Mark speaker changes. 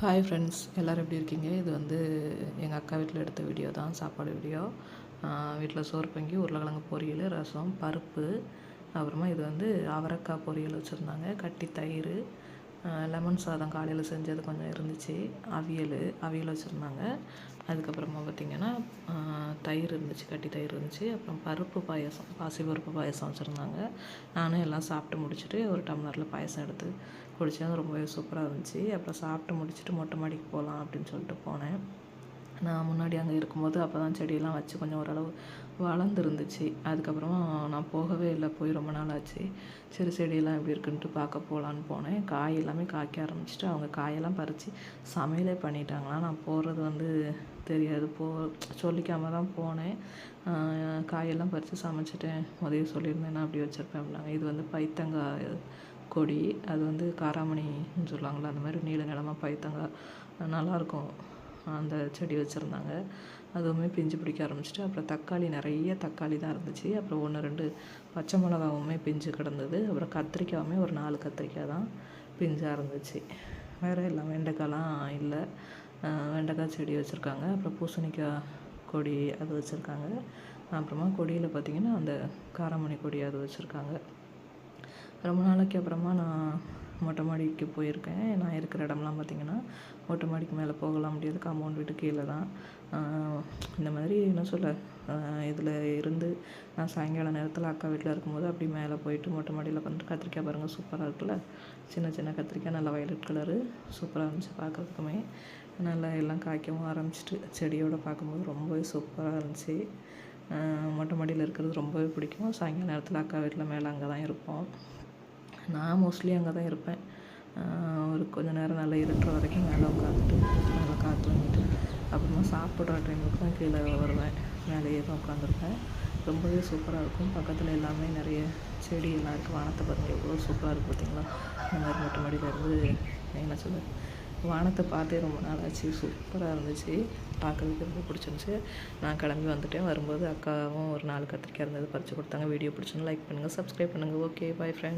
Speaker 1: Hi friends எல்லோரும் எப்படி இருக்கீங்க? இது வந்து எங்கள் அக்கா வீட்டில் எடுத்த வீடியோ தான் சாப்பாடு வீடியோ வீட்டில் சோறு பொங்கி உருளைக்கிழங்கு பொரியல் ரசம் பருப்பு அப்புறமா இது வந்து அவரைக்காய் பொரியல் வச்சுருந்தாங்க கட்டி தயிர் லெமன் சாதம் காலையில் செஞ்சது கொஞ்சம் இருந்துச்சு. அவியல் அவியல் வச்சுருந்தாங்க. அதுக்கப்புறமா பார்த்திங்கன்னா தயிர் இருந்துச்சு கட்டி தயிர் இருந்துச்சு. அப்புறம் பருப்பு பாயசம் பாசி பருப்பு பாயசம் வச்சுருந்தாங்க. நானும் எல்லாம் சாப்பிட்டு முடிச்சுட்டு ஒரு டம்ளரில் பாயசம் எடுத்து குடித்தேன் ரொம்பவே சூப்பராக இருந்துச்சு. அப்புறம் சாப்பிட்டு முடிச்சுட்டு மொட்டை மாடிக்கு போகலாம் அப்படின்னு சொல்லிட்டு போனேன். நான் முன்னாடி அங்கே இருக்கும்போது அப்போ தான் செடியெல்லாம் வச்சு கொஞ்சம் ஓரளவு வளர்ந்துருந்துச்சு. அதுக்கப்புறமா நான் போகவே இல்லை. போய் ரொம்ப நாள் ஆச்சு. சரி செடியெல்லாம் எப்படி இருக்குன்ட்டு பார்க்க போகலான்னு போனேன். காய் எல்லாமே காய்க்க ஆரம்பிச்சிட்டு அவங்க காயெல்லாம் பறித்து சமையலே பண்ணிட்டாங்களா? நான் போகிறது வந்து தெரியாது. போ சொல்லிக்காமல் தான் போனேன். காயெல்லாம் பறித்து சமைச்சிட்டேன். உதவி சொல்லியிருந்தேன் அப்படி வச்சுருப்பேன் அப்படின்னாங்க. இது வந்து பைத்தங்காய் கொடி. அது வந்து காராமணின்னு சொல்லுவாங்களே அந்த மாதிரி நீள நிலமாக பைத்தங்காய். நல்லாயிருக்கும் அந்த செடி வச்சுருந்தாங்க. அதுவுமே பிஞ்சு பிடிக்க ஆரம்பிச்சிட்டு அப்புறம் தக்காளி நிறைய தக்காளி தான் இருந்துச்சு. அப்புறம் ஒன்று ரெண்டு பச்சை மிளகாவுமே பிஞ்சு கிடந்தது. அப்புறம் கத்திரிக்காயுமே ஒரு நாலு கத்திரிக்காய் தான் பிஞ்சாக இருந்துச்சு. வேறு எல்லாம் வெண்டைக்காய்லாம் இல்லை. வெண்டைக்காய் செடி வச்சுருக்காங்க. அப்புறம் பூசணிக்காய் கொடி அது வச்சுருக்காங்க. அப்புறமா கொடியில் பார்த்திங்கன்னா அந்த காரமணி கொடி அது வச்சுருக்காங்க. ரொம்ப நாளைக்கு அப்புறமா நான் மொட்டை மாடிக்கு போயிருக்கேன். நான் இருக்கிற இடம்லாம் பார்த்திங்கன்னா மொட்டை மாடிக்கு மேலே போகலாம். முடியாது காம்பவுண்ட் வீட்டு கீழே தான். இந்த மாதிரி என்ன சொல்ல இதில் இருந்து நான் சாயங்கால நேரத்தில் அக்கா வீட்டில் இருக்கும்போது அப்படி மேலே போயிட்டு மொட்டை மாடியில் உட்காந்து கத்திரிக்காய் பாருங்கள் சூப்பராக இருக்குல்ல? சின்ன சின்ன கத்திரிக்காய் நல்லா வயலட் கலரு சூப்பராக இருந்துச்சு பார்க்குறதுக்குமே. நல்லா எல்லாம் காய்க்கவும் ஆரம்பிச்சிட்டு செடியோடு பார்க்கும்போது ரொம்பவே சூப்பராக இருந்துச்சு. மொட்டை மாடியில் இருக்கிறது ரொம்பவே பிடிக்கும். சாயங்கால நேரத்தில் அக்கா வீட்டில் மேலே அங்கே தான் இருப்போம். நான் மோஸ்ட்லி அங்கே தான் இருப்பேன் ஒரு கொஞ்சம் நேரம் நல்லா இருட்டுற வரைக்கும் மேலே உட்காந்துட்டு நல்லா காற்று வந்துட்டு அப்புறமா சாப்பிட்ற டைமுக்கு தான் கீழே வருவேன். மேலேயே தான் உட்காந்துருப்பேன் ரொம்பவே சூப்பராக இருக்கும். பக்கத்தில் எல்லாமே நிறைய செடி எல்லாம் இருக்குது வானத்தை பாருங்கள் எவ்வளோ சூப்பராக இருக்குது பார்த்தீங்களா? இந்த மாதிரி மொட்டை மாடியிலேருந்து என்ன சொல்லுவேன் வானத்தை பார்த்தே ரொம்ப நாள் ஆச்சு. சூப்பராக இருந்துச்சு. பார்க்குறதுக்கு ரொம்ப பிடிச்சிருந்துச்சி. நான் கிளம்பி வந்துட்டேன். வரும்போது அக்காவும் ஒரு நாலு கத்திரிக்காய் இருந்தது பறித்து கொடுத்தாங்க. வீடியோ பிடிச்சுன்னு லைக் பண்ணுங்கள் சப்ஸ்கிரைப் பண்ணுங்கள் ஓகே பாய் ஃப்ரெண்ட்